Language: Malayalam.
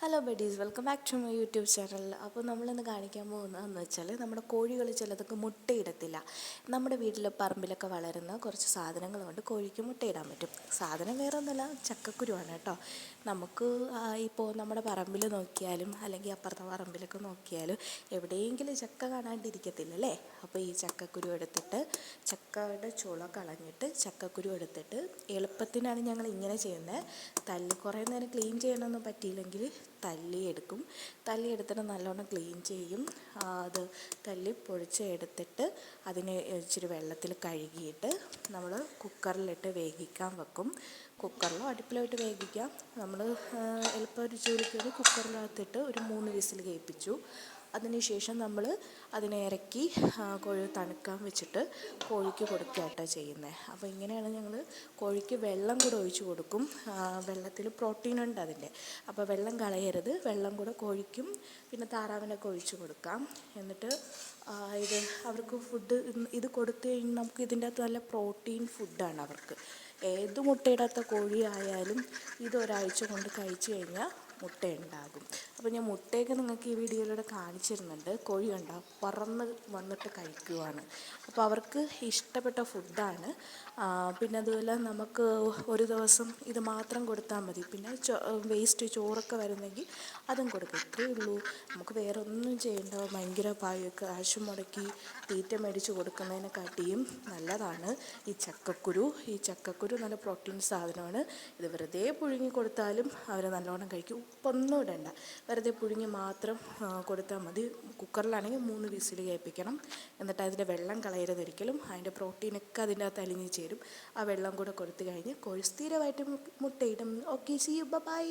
Hello buddies welcome back to my YouTube channel അപ്പോൾ നമ്മളിന്ന് കാണിക്കാൻ പോകുന്നതെന്ന് വെച്ചാൽ നമ്മുടെ കോഴികൾ ചിലതൊക്കെ മുട്ടയിടത്തില്ല. നമ്മുടെ വീട്ടിൽ പറമ്പിലൊക്കെ വളരുന്ന കുറച്ച് സാധനങ്ങൾ കൊണ്ട് കോഴിക്ക് മുട്ടയിടാൻ പറ്റും. സാധനം വേറെ ഒന്നുമല്ല ചക്കക്കുരുവാണ് കേട്ടോ. നമുക്ക് ഇപ്പോൾ നമ്മുടെ പറമ്പിൽ നോക്കിയാലും അല്ലെങ്കിൽ അപ്പുറത്തെ പറമ്പിലൊക്കെ നോക്കിയാലും എവിടെയെങ്കിലും ചക്ക കാണാണ്ടിരിക്കത്തില്ല അല്ലേ അപ്പോൾ ഈ ചക്കക്കുരു എടുത്തിട്ട് ചക്കയുടെ ചുള കളഞ്ഞിട്ട് ചക്കക്കുരു എടുത്തിട്ട് എളുപ്പത്തിനാണ് ഞങ്ങൾ ഇങ്ങനെ ചെയ്യുന്നത്. തല്ലി കുറേ നേരം ക്ലീൻ ചെയ്യാനൊന്നും പറ്റിയില്ലെങ്കിൽ തല്ലി എടുക്കും. തല്ലി എടുത്തിട്ട് നല്ലോണം ക്ലീൻ ചെയ്യും. അത് തല്ലി പൊഴിച്ച് എടുത്തിട്ട് അതിനെ ഇച്ചിരി വെള്ളത്തിൽ കഴുകിയിട്ട് നമ്മൾ കുക്കറിലിട്ട് വേവിക്കാൻ വെക്കും. കുക്കറിലോ അടുപ്പിലോ ഇട്ട് വേവിക്കാം. നമ്മൾ എളുപ്പം ഒരു ജോലിക്ക് വേണ്ടി കുക്കറിനകത്തിട്ട് ഒരു മൂന്ന് വിസിൽ കേൾപ്പിച്ചു. അതിനുശേഷം നമ്മൾ അതിനെ ഇറക്കി കോഴി തണുക്കാൻ വെച്ചിട്ട് കോഴിക്ക് കൊടുക്കുക കേട്ടോ ചെയ്യുന്നത്. അപ്പോൾ ഇങ്ങനെയാണ് ഞങ്ങൾ കോഴിക്ക് വെള്ളം കൂടെ ഒഴിച്ചു കൊടുക്കും. വെള്ളത്തിൽ പ്രോട്ടീൻ ഉണ്ട് അതിന്റെ. അപ്പോൾ വെള്ളം കളയരുത്. വെള്ളം കൂടെ കോഴിക്കും പിന്നെ താറാവിനൊക്കെ ഒഴിച്ചു കൊടുക്കാം. എന്നിട്ട് ഇത് അവർക്ക് ഫുഡ് ഇത് കൊടുത്തു കഴിഞ്ഞാൽ നമുക്ക് ഇതിന്റെ അകത്ത് നല്ല പ്രോട്ടീൻ ഫുഡാണ് അവർക്ക്. ഏത് മുട്ടയിടാത്ത കോഴി ആയാലും ഇത് ഒരാഴ്ച കൊണ്ട് കഴിച്ചു കഴിഞ്ഞാൽ മുട്ടയുണ്ടാകും അപ്പോൾ ഞാൻ മുട്ടയൊക്കെ നിങ്ങൾക്ക് ഈ വീഡിയോയിലൂടെ കാണിച്ചിരുന്നുണ്ട്. കോഴി കണ്ട പറന്ന് വന്നിട്ട് കഴിക്കുവാണ്. അപ്പോൾ അവർക്ക് ഇഷ്ടപ്പെട്ട ഫുഡാണ്. പിന്നെ അതുപോലെ നമുക്ക് ഒരു ദിവസം ഇത് മാത്രം കൊടുത്താൽ മതി. പിന്നെ വേസ്റ്റ് ചോറൊക്കെ വരുന്നെങ്കിൽ അതും കൊടുക്കും. ഇത്രയേ ഉള്ളൂ. നമുക്ക് വേറെ ഒന്നും ചെയ്യേണ്ട. ഭയങ്കര കാശ് മുടക്കി തീറ്റ മേടിച്ച് കൊടുക്കുന്നതിനെക്കാട്ടിയും നല്ലതാണ്. ഈ ചക്കക്കുരു ഈ ചക്കക്കുരു നല്ല പ്രോട്ടീൻ സാധനമാണ്. ഇത് വെറുതെ പുഴുങ്ങി കൊടുത്താലും അവർ നല്ലോണം കഴിക്കും. ഉപ്പൊന്നും ഇടണ്ട. വെറുതെ പുഴുങ്ങി മാത്രം കൊടുത്താൽ മതി. കുക്കറിലാണെങ്കിൽ മൂന്ന് വിസിൽ കേൾപ്പിക്കണം. എന്നിട്ട് അതിന്റെ വെള്ളം കളയരുത് ഒരിക്കലും. അതിന്റെ പ്രോട്ടീനൊക്കെ അതിന്റെ അകത്ത് അലിഞ്ഞ് ചേരും. ആ വെള്ളം കൂടെ കൊടുത്തു കഴിഞ്ഞ് കോഴി സ്ഥിരമായിട്ട് മുട്ടയിടും. Okay C by